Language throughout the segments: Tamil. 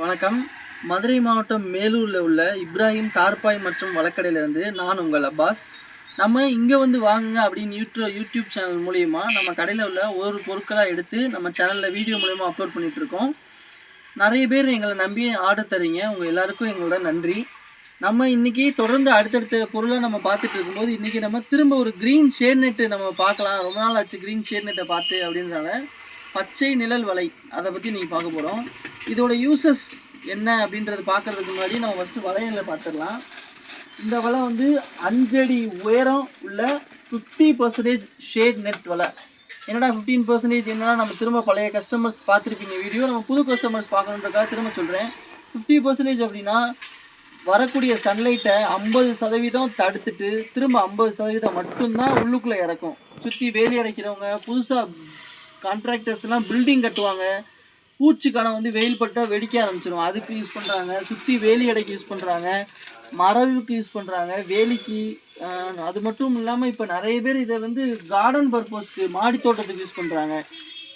வணக்கம். மதுரை மாவட்டம் மேலூரில் உள்ள இப்ராஹிம் தார்பாய் மற்றும் வழக்கடையிலேருந்து நான் உங்கள் அப்பாஸ். நம்ம இங்கே வந்து வாங்குங்க அப்படின்னு யூடியூப் யூடியூப் சேனல் மூலிமா நம்ம கடையில் உள்ள ஒரு பொருட்களாக எடுத்து நம்ம சேனலில் வீடியோ மூலிமா அப்லோட் பண்ணிகிட்ருக்கோம் நிறைய பேர் எங்களை நம்பி ஆர்டர் தரீங்க. உங்கள் எல்லாருக்கும் எங்களோட நன்றி. நம்ம இன்றைக்கி தொடர்ந்து அடுத்தடுத்த பொருளை நம்ம பார்த்துட்டு இருக்கும்போது இன்றைக்கி நம்ம திரும்ப ஒரு க்ரீன் ஷேட் நெட்டு நம்ம பார்க்கலாம். ரொம்ப நாள் ஆச்சு க்ரீன் ஷேட் நெட்டை பார்த்து அப்படின்றனால பச்சை நிழல் வலை அதை பற்றி நீங்கள் பார்க்க போகிறோம் இதோட யூசஸ் என்ன அப்படின்றது பார்க்கறதுக்கு முன்னாடி நம்ம ஃபஸ்ட்டு வளையலை பார்த்துடலாம். இந்த வலை வந்து அஞ்சடி உயரம் உள்ள ஃபிஃப்டி பர்சன்டேஜ் ஷேட் நெட் வலை. என்னடா ஃபிஃப்டீன் பர்சன்டேஜ் என்னன்னா நம்ம திரும்ப பழைய கஸ்டமர்ஸ் பார்த்துருப்பீங்க வீடியோ நம்ம புது கஸ்டமர்ஸ் பார்க்கணுன்றதுக்காக திரும்ப சொல்கிறேன் ஃபிஃப்டி பர்சன்டேஜ் அப்படின்னா வரக்கூடிய சன்லைட்டை ஐம்பது சதவீதம் தடுத்துட்டு திரும்ப ஐம்பது சதவீதம் மட்டும்தான் உள்ளுக்குள்ளே இறக்கும். சுற்றி வேலி அடைக்கிறவங்க புதுசாக கான்ட்ராக்டர்ஸ்லாம் பில்டிங் கட்டுவாங்க. பூச்சிக்கான வந்து வெயில் பட்டால் வெடிக்க ஆரம்பிச்சிடும் அதுக்கு யூஸ் பண்ணுறாங்க சுற்றி வேலி அடைக்கு யூஸ் பண்ணுறாங்க மரவுக்கு யூஸ் பண்ணுறாங்க வேலிக்கு அது மட்டும் இல்லாமல் இப்போ நிறைய பேர் இதை வந்து கார்டன் பர்பஸ்க்கு மாடி தோட்டத்துக்கு யூஸ் பண்ணுறாங்க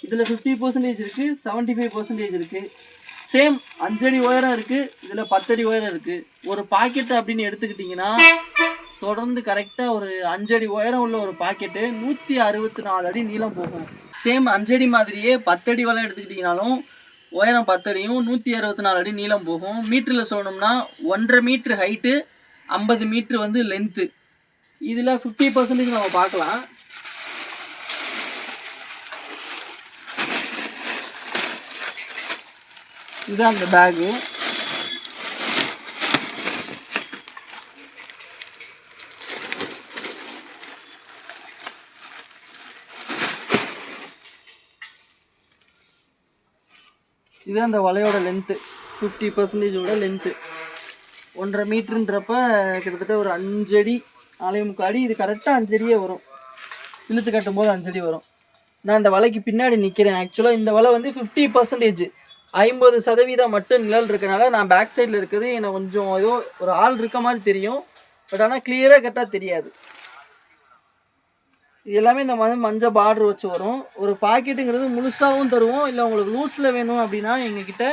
இதில் ஃபிஃப்டி பர்சன்டேஜ் இருக்குது செவன்ட்டி ஃபைவ் பர்சன்டேஜ் இருக்குது சேம் அஞ்சடி உயரம் இருக்குது இதில் பத்தடி உயரம் இருக்குது ஒரு பாக்கெட் அப்படின்னு எடுத்துக்கிட்டிங்கன்னா தொடர்ந்து கரெக்டாக ஒரு அஞ்சடி உயரம் உள்ள ஒரு பாக்கெட்டு நூற்றி அறுபத்தி நாலு அடி நீளம் போகும். சேம் அஞ்சடி மாதிரியே பத்தடி வலை எடுத்துக்கிட்டிங்கனாலும் உயரம் பத்தடியும் நூற்றி அறுபத்தி நாலு அடி நீளம் போகும். மீட்டரில் சொல்லணும்னா ஒன்றரை மீட்ரு ஹைட்டு ஐம்பது மீட்ரு வந்து லென்த்து இதில் ஃபிஃப்டி பர்சன்டேஜ் நம்ம பார்க்கலாம். இதுதான் அந்த பேகு இது அந்த வலையோட லென்த்து ஃபிஃப்டி பர்சன்டேஜோட லென்த்து ஒன்றரை மீட்ருன்றப்ப கிட்டத்தட்ட ஒரு அஞ்சடி நாலே முக்கால் அடி. இது கரெக்டாக அஞ்சடியே வரும். இழுத்து கட்டும் போது அஞ்சடி வரும். நான் இந்த வலைக்கு பின்னாடி நிற்கிறேன் ஆக்சுவலாக இந்த வலை வந்து ஃபிஃப்டி பர்சன்டேஜ் ஐம்பது சதவீதம் மட்டும் நிழல் இருக்கனால நான் பேக் சைடில் இருக்குது எனக்கு கொஞ்சம் ஏதோ ஒரு ஆள் இருக்க மாதிரி தெரியும். பட் ஆனால் கிளியராக கரெக்டாக தெரியாது. இது எல்லாமே இந்த மாதிரி மஞ்சள் பார்டர் வச்சு வரும். ஒரு பாக்கெட்டுங்கிறது முழுசாகவும் தருவோம். இல்லை உங்களுக்கு லூஸில் வேணும் அப்படின்னா எங்ககிட்ட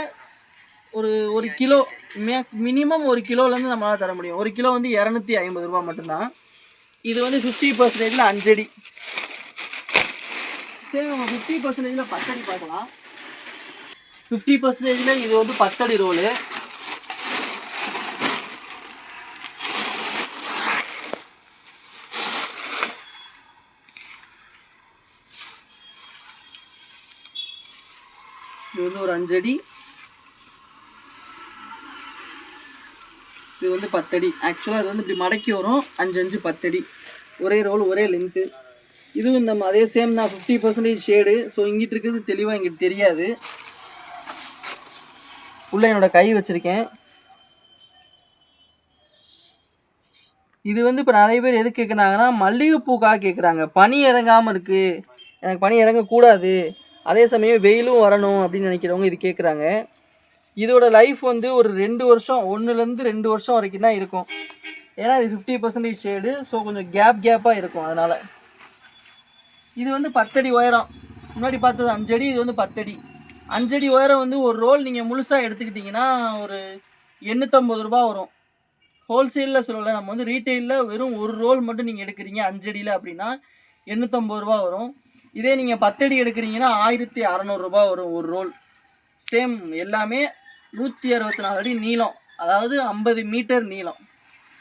ஒரு ஒரு கிலோ மேக்ஸ் மினிமம் ஒரு கிலோலேருந்து நம்மளால் தர முடியும். ஒரு கிலோ வந்து இரநூத்தி ஐம்பது ரூபா மட்டும்தான். இது வந்து ஃபிஃப்டி பர்சன்டேஜில் அஞ்சடி. சரி நம்ம ஃபிஃப்டி பர்சன்டேஜில் பத்தடி பார்க்கலாம். ஃபிஃப்டி பர்சன்டேஜில் இது வந்து பத்தடி ரோலு இது வந்து ஒரு அஞ்சடி. இது வந்து பத்தடி. ஆக்சுவலாக இது வந்து இப்படி மடக்கி வரும். அஞ்சு அஞ்சு பத்தடி. ஒரே ரோல் ஒரே லென்த்து இதுவும் நம்ம அதே சேம் தான். ஃபிஃப்டி பர்சன்டேஜ் ஷேடு ஸோ இங்கிட்டு இருக்கிறது தெளிவாக இங்கிட்டு தெரியாது. உள்ள என்னோட கை வச்சுருக்கேன். இது வந்து இப்போ நிறைய பேர் எது கேட்குறாங்கன்னா மல்லிகைப்பூக்காக கேட்குறாங்க பனி இறங்காமல் இருக்குது எனக்கு பனி இறங்கக்கூடாது. அதே சமயம் வெயிலும் வரணும் அப்படின்னு நினைக்கிறவங்க இது கேட்குறாங்க இதோட லைஃப் வந்து ஒரு ரெண்டு வருஷம் ஒன்றுலேருந்து ரெண்டு வருஷம் வரைக்கும் தான் இருக்கும். ஏன்னா இது ஃபிஃப்டி பர்சன்டேஜ் ஷேடு ஸோ கொஞ்சம் கேப் கேப்பாக இருக்கும் அதனால். இது வந்து பத்தடி உயரம். முன்னாடி பார்த்தது அஞ்சடி இது வந்து பத்தடி. அஞ்சடி உயரம் வந்து ஒரு ரோல் நீங்கள் முழுசாக எடுத்துக்கிட்டிங்கன்னா ஒரு எண்ணூற்றம்பது ரூபா வரும். ஹோல்சேலில் சொல்லலை நம்ம வந்து ரீட்டெயிலில் வெறும் ஒரு ரோல் மட்டும் நீங்கள் எடுக்கிறீங்க அஞ்சடியில் அப்படின்னா எண்ணூற்றம்பது ரூபா வரும். இதே நீங்கள் பத்தடி எடுக்கிறீங்கன்னா ஆயிரத்தி அறநூறுபா வரும் ஒரு ரோல். சேம் எல்லாமே நூற்றி அறுபத்தி நாலு அடி நீளம். அதாவது ஐம்பது மீட்டர் நீளம்.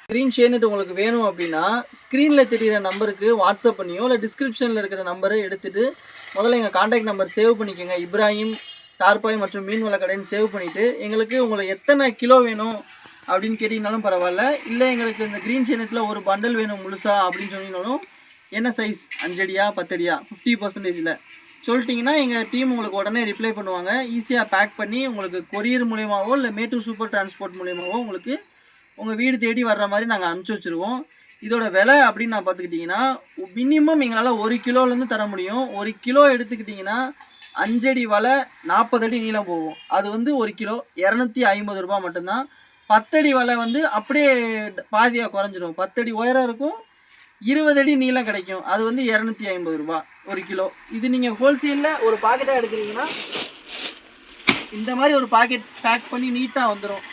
ஸ்க்ரீன் ஷேர்னட் உங்களுக்கு வேணும் அப்படின்னா ஸ்க்ரீனில் தெரியிற நம்பருக்கு வாட்ஸ்அப் பண்ணியோ இல்லை டிஸ்கிரிப்ஷனில் இருக்கிற நம்பரை எடுத்துகிட்டு முதல்ல எங்கள் காண்டாக்ட் நம்பர் சேவ் பண்ணிக்கோங்க. இப்ராஹிம் தார்பாய் மற்றும் மீன் வளக்கடைன்னு சேவ் பண்ணிவிட்டு எங்களுக்கு உங்களுக்கு எத்தனை கிலோ வேணும் அப்படின்னு கேட்டிங்கனாலும் பரவாயில்ல. இல்லை எங்களுக்கு இந்த க்ரீன் சேனட்டில் ஒரு பண்டல் வேணும் முழுசா அப்படின்னு சொன்னீங்கனாலும் என்ன சைஸ் அஞ்சடியா பத்தடியா? ஃபிஃப்டி பர்சன்டேஜில் சொல்லிட்டீங்கன்னா எங்கள் டீம் உங்களுக்கு உடனே ரிப்ளை பண்ணுவாங்க. ஈஸியாக பேக் பண்ணி உங்களுக்கு கொரியர் மூலியமாவோ இல்லை மேட்டூர் சூப்பர் டிரான்ஸ்போர்ட் மூலியமாகவோ உங்களுக்கு உங்கள் வீடு தேடி வர்ற மாதிரி நாங்கள் அனுப்பிச்சி வச்சுருவோம். இதோட விலை அப்படின்னு நான் பார்த்துக்கிட்டிங்கன்னா மினிமம் எங்களால் ஒரு கிலோலேருந்து தர முடியும். ஒரு கிலோ எடுத்துக்கிட்டிங்கன்னா அஞ்சடி வலை நாற்பது அடி நீளம் போகும். அது வந்து ஒரு கிலோ இரநூத்தி ஐம்பது ரூபா மட்டும்தான். பத்தடி வலை வந்து அப்படியே பாதியாக குறைஞ்சிரும். பத்தடி உயரம் இருக்கும் இருபது அடி நீளம் கிடைக்கும். அது வந்து இரநூத்தி ஐம்பது ரூபா ஒரு கிலோ. இது நீங்கள் ஹோல்சேலில் ஒரு பாக்கெட்டாக எடுக்கிறீங்கன்னா இந்த மாதிரி ஒரு பாக்கெட் பேக் பண்ணி நீட்டாக வந்துடும்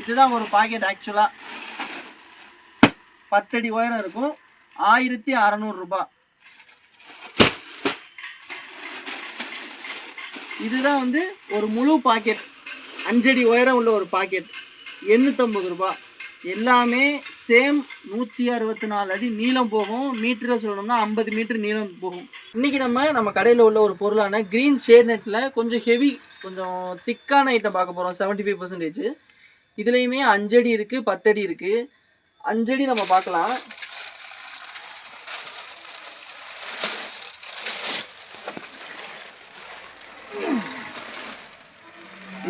இதுதான் ஒரு பாக்கெட் ஆக்சுவலாக பத்தடி உயரம் இருக்கும். ஆயிரத்தி அறநூறுரூபா இதுதான் வந்து ஒரு முழு பாக்கெட் அஞ்சடி உயரம் உள்ள ஒரு பாக்கெட் எண்ணூற்றம்பது ரூபாய் எல்லாமே சேம் நூற்றி அறுபத்தி நாலு அடி நீளம் போகும். மீட்டரில் சொல்லணும்னா ஐம்பது மீட்டர் நீளம் போகும். இன்றைக்கி நம்ம நம்ம கடையில் உள்ள ஒரு பொருளான க்ரீன் ஷேர் நெட்டில் கொஞ்சம் ஹெவி கொஞ்சம் திக்கான ஐட்டம் பார்க்க போகிறோம் செவன்ட்டி ஃபைவ் பர்சன்டேஜ் இதுலேயுமே அஞ்சடி இருக்குது பத்தடி இருக்குது அஞ்சடி நம்ம பார்க்கலாம்.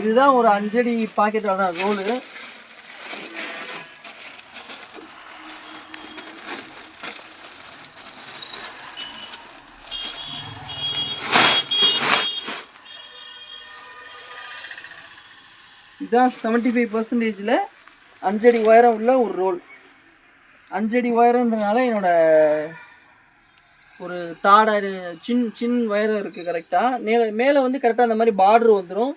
இதுதான் ஒரு அஞ்சடி பாக்கெட்டோட ரோலு இதுதான் செவன்ட்டி ஃபைவ் பர்சன்டேஜில் அஞ்சடி உயரம் உள்ள ஒரு ரோல் அஞ்சடி உயரம்ன்றனால என்னோட ஒரு தாடை சின் சின் உயரம் இருக்குது கரெக்டாக மேலே மேலே வந்து கரெக்டாக அந்த மாதிரி பார்டர் வந்துடும்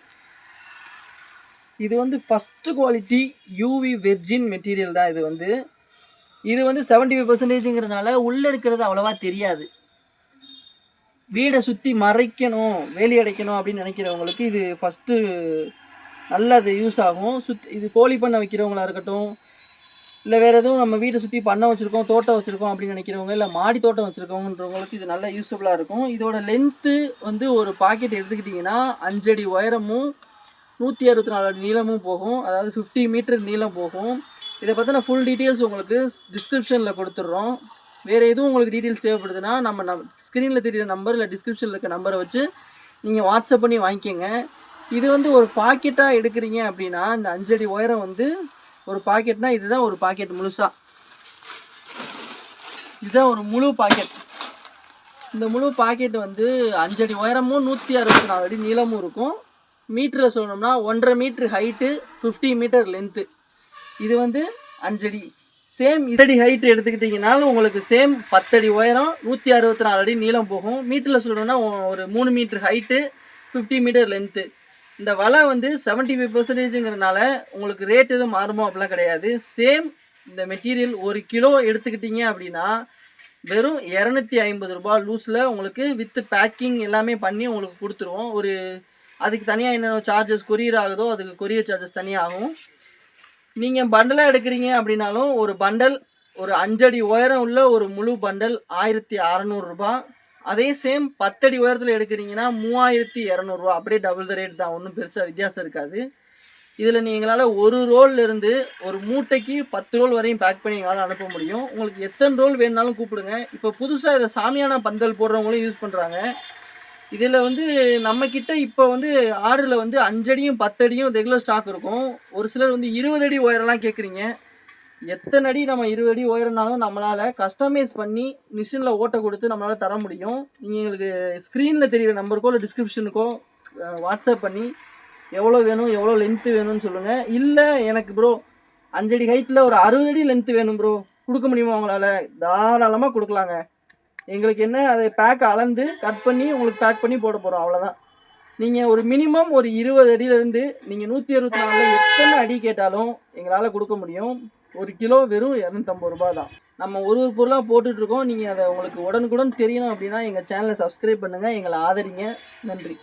இது வந்து first quality UV virgin material தான் இது வந்து. இது வந்து செவன்ட்டி ஃபைவ் பர்சன்டேஜுங்கிறதுனால உள்ளே இருக்கிறது அவ்வளோவா தெரியாது. வீடை சுற்றி மறைக்கணும் வேலி அடைக்கணும் அப்படின்னு நினைக்கிறவங்களுக்கு இது ஃபஸ்ட்டு நல்லா அது யூஸ் ஆகும். சுத் இது கோழி பண்ண வைக்கிறவங்களா இருக்கட்டும் இல்லை வேறு எதுவும் நம்ம வீட்டை சுற்றி பண்ணை வச்சுருக்கோம் தோட்டம் வச்சுருக்கோம் அப்படின்னு நினைக்கிறவங்க இல்லை மாடி தோட்டம் வச்சுருக்கோங்கன்றவங்களுக்கு இது நல்லா யூஸ்ஃபுல்லாக இருக்கும். இதோட லென்த்து வந்து ஒரு பாக்கெட் எடுத்துக்கிட்டிங்கன்னா அஞ்சடி உயரமும் நூற்றி அறுபத்தி நாலு அடி நீளமும் போகும். அதாவது ஃபிஃப்டி மீட்டர் நீளம் போகும். இதை பற்றின ஃபுல் டீட்டெயில்ஸ் உங்களுக்கு டிஸ்கிரிப்ஷனில் கொடுத்துட்றோம். வேறு எதுவும் உங்களுக்கு டீட்டெயில்ஸ் தேவைப்படுதுன்னா நம்ம நம் ஸ்க்ரீனில் தெரியுற நம்பர் இல்லை டிஸ்கிரிப்ஷனில் இருக்க நம்பரை வச்சு நீங்கள் வாட்ஸ்அப் பண்ணி வாங்கிக்கோங்க. இது வந்து ஒரு பாக்கெட்டாக எடுக்கிறீங்க அப்படின்னா இந்த அஞ்சடி உயரம் வந்து ஒரு பாக்கெட்னா இதுதான் ஒரு பாக்கெட் முழுசாக இதுதான் ஒரு முழு பாக்கெட். இந்த முழு பாக்கெட் வந்து அஞ்சடி உயரமும் நூற்றி அறுபத்தி நாலு அடி நீளமும் இருக்கும். மீட்டரில் சொல்லணும்னா ஒன்றரை metre height fifty metre length இது வந்து அஞ்சடி. சேம் இதடி ஹைட் எடுத்துக்கிட்டிங்கனாலும் உங்களுக்கு சேம் பத்தடி உயரம் நூற்றி அறுபத்தி நாலு அடி நீளம் போகும். மீட்டரில் சொல்லணும்னா ஒரு மூணு metre height fifty metre length இந்த வலை வந்து செவன்ட்டி ஃபைவ் பர்சன்டேஜுங்கிறதுனால உங்களுக்கு ரேட் எதுவும் மாறுமோ அப்படிலாம் கிடையாது. சேம் இந்த மெட்டீரியல் ஒரு கிலோ எடுத்துக்கிட்டிங்க அப்படின்னா வெறும் இரநூத்தி ஐம்பது ரூபா லூஸில் உங்களுக்கு வித்து பேக்கிங் எல்லாமே பண்ணி உங்களுக்கு கொடுத்துருவோம். ஒரு அதுக்கு தனியாக என்னென்ன சார்ஜஸ் கொரியர் ஆகுதோ அதுக்கு கொரியர் சார்ஜஸ் தனியாக ஆகும் நீங்கள் பண்டலாக எடுக்கிறீங்க அப்படின்னாலும் ஒரு பண்டல் ஒரு அஞ்சடி உயரம் உள்ள ஒரு முழு பண்டல் ஆயிரத்தி அறநூறுரூபா அதே சேம் பத்தடி உயரத்தில் எடுக்கிறீங்கன்னா மூவாயிரத்தி இரநூறுவா. அப்படியே டபுள் த ரேட் தான். ஒன்றும் பெருசாக வித்தியாசம் இருக்காது. இதில் நீங்களால் ஒரு ரோல்லேருந்து ஒரு மூட்டைக்கு பத்து ரோல் வரையும் பேக் பண்ணி எங்களால் அனுப்ப முடியும். உங்களுக்கு எத்தனை ரோல் வேணுனாலும் கூப்பிடுங்க. இப்போ புதுசாக இதை சாமியான பந்தல் போடுறவங்களும் யூஸ் பண்ணுறாங்க இதில் வந்து நம்மக்கிட்ட இப்போ வந்து ஆர்டரில் வந்து அஞ்சடியும் பத்தடியும் ரெகுலர் ஸ்டாக் இருக்கும். ஒரு சிலர் வந்து இருபது அடி உயரம்லாம் கேட்குறீங்க எத்தனை அடி நம்ம இருபது அடி உயரனாலும் நம்மளால் கஸ்டமைஸ் பண்ணி மிஷினில் ஓட்ட கொடுத்து நம்மளால் தர முடியும். நீங்கள் எங்களுக்கு ஸ்க்ரீனில் தெரியிற நம்பருக்கோ இல்லை டிஸ்கிரிப்ஷனுக்கோ வாட்ஸ்அப் பண்ணி எவ்வளோ வேணும் எவ்வளோ லென்த்து வேணும்னு சொல்லுங்கள் இல்லை எனக்கு ப்ரோ அஞ்சடி ஹைட்டில் ஒரு அறுபது அடி லென்த்து வேணும் ப்ரோ கொடுக்க முடியுமா உங்களால்? தாராளமாக கொடுக்கலாங்க. எங்களுக்கு என்ன அதை பேக் அளந்து கட் பண்ணி உங்களுக்கு பேக் பண்ணி போட போகிறோம் அவ்வளோதான் நீங்கள் ஒரு மினிமம் ஒரு இருபது அடியிலேருந்து நீங்கள் நூற்றி அறுபத்தி நாலில் எத்தனை அடி கேட்டாலும் எங்களால் கொடுக்க முடியும். ஒரு கிலோ வெறும் இரநூத்தம்பது ரூபா தான் நம்ம ஒரு ஒரு பொருளாக போட்டுட்ருக்கோம். நீங்கள் அதை உங்களுக்கு உடனுக்குடன் தெரியணும் அப்படின்னா எங்கள் சேனலை சப்ஸ்கிரைப் பண்ணுங்கள் எங்களை ஆதரிங்க. நன்றி.